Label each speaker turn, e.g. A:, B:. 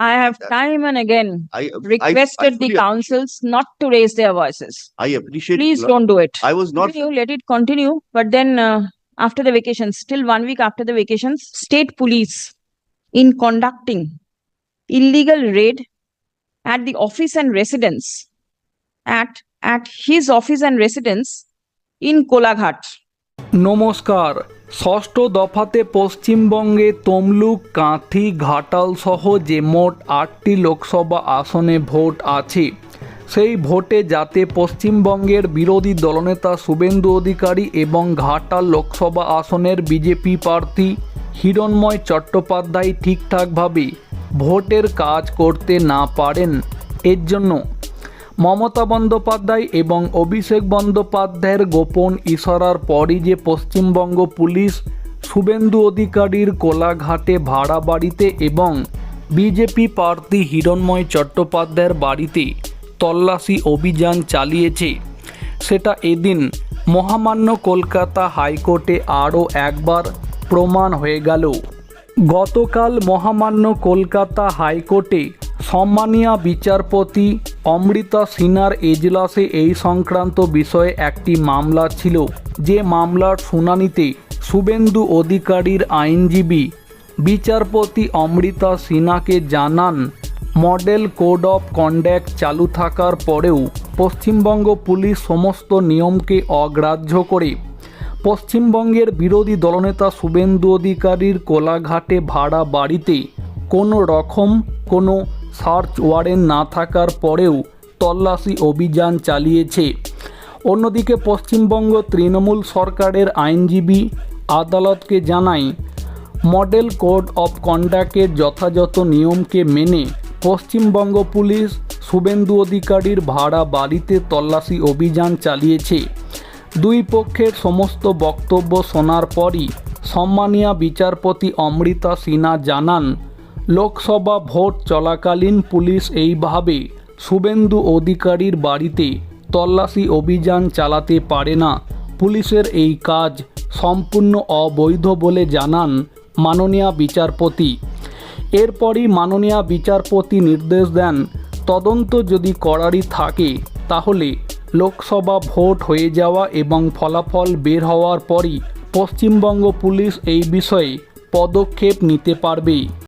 A: I have
B: That-
A: time and again
B: I, I- I
A: requested the
B: fully-
A: councils not to raise their voices.
B: I appreciate.
A: Please
B: lo-
A: don't do it.
B: I was not,
A: Continue, let it continue, but then uh, after the vacations, still one week after the vacations, state police in conducting illegal raid at the office and residence at at his office and residence in Kolaghat.
C: নমস্কার ষষ্ঠ দফাতে পশ্চিমবঙ্গে তমলুক, কাঁথি, ঘাটাল সহ যে মোট আটটি লোকসভা আসনে vote আছে, সেই ভোটে যাতে পশ্চিমবঙ্গের বিরোধী দলনেতা শুভেন্দু অধিকারী এবং ঘাটাল লোকসভা আসনের বিজেপি প্রার্থী হিরণময় চট্টোপাধ্যায় ঠিকঠাকভাবে ভোটের কাজ করতে না পারেন, এর জন্য মমতা বন্দ্যোপাধ্যায় এবং অভিষেক বন্দ্যোপাধ্যায়ের গোপন ইশারার পরই যে পশ্চিমবঙ্গ পুলিশ শুভেন্দু অধিকারীর কোলাঘাটে ভাড়া বাড়িতে এবং বিজেপি প্রার্থী হিরণময় চট্টোপাধ্যায়ের বাড়িতে তল্লাশি অভিযান চালিয়েছে। সেটা এদিন মহামান্য কলকাতা হাইকোর্টে আরও একবার প্রমাণ হয়ে গেল। গতকাল মহামান্য কলকাতা হাইকোর্টে সম্মানীয় বিচারপতি অমৃতা সিনহার এজলাসে এই সংক্রান্ত বিষয়ে একটি মামলা ছিল। যে মামলার শুনানিতে শুভেন্দু অধিকারীর আইনজীবী বিচারপতি অমৃতা সিনহাকে জানান, মডেল কোড অফ কন্ডাক্ট চালু থাকার পরেও পশ্চিমবঙ্গ পুলিশ সমস্ত নিয়মকে অগ্রাহ্য করে। পশ্চিমবঙ্গের বিরোধী দলনেতা শুভেন্দু অধিকারীর কোলাঘাটে ভাড়া বাড়িতে কোনো রকম কোনো সার্চ ওয়ারেন্ট না থাকার পরেও তল্লাশি অভিযান চালিয়েছে। অন্যদিকে পশ্চিমবঙ্গ তৃণমূল সরকারের আইনজীবী আদালতকে জানায়, মডেল কোড অফ কন্ডাক্টের যথাযথ নিয়মকে মেনে পশ্চিমবঙ্গ পুলিশ শুভেন্দু অধিকারীর ভাড়া বাড়িতে তল্লাশি অভিযান চালিয়েছে। দুই পক্ষের সমস্ত বক্তব্য শোনার পরই সম্মানীয় বিচারপতি অমৃতা সিনহা জানান লোকসভা ভোট চলাকালীন পুলিশ এইভাবে শুভেন্দু অধিকারীর বাড়িতে তল্লাশি অভিযান চালাতে পারে না। পুলিশের এই কাজ সম্পূর্ণ অবৈধ বলে জানান মাননীয় বিচারপতি। এরপরই মাননীয় বিচারপতি নির্দেশ দেন, তদন্ত যদি করারই থাকে, তাহলে লোকসভা ভোট হয়ে যাওয়া এবং ফলাফল বের হওয়ার পরই পশ্চিমবঙ্গ পুলিশ এই বিষয়ে পদক্ষেপ নিতে পারবে।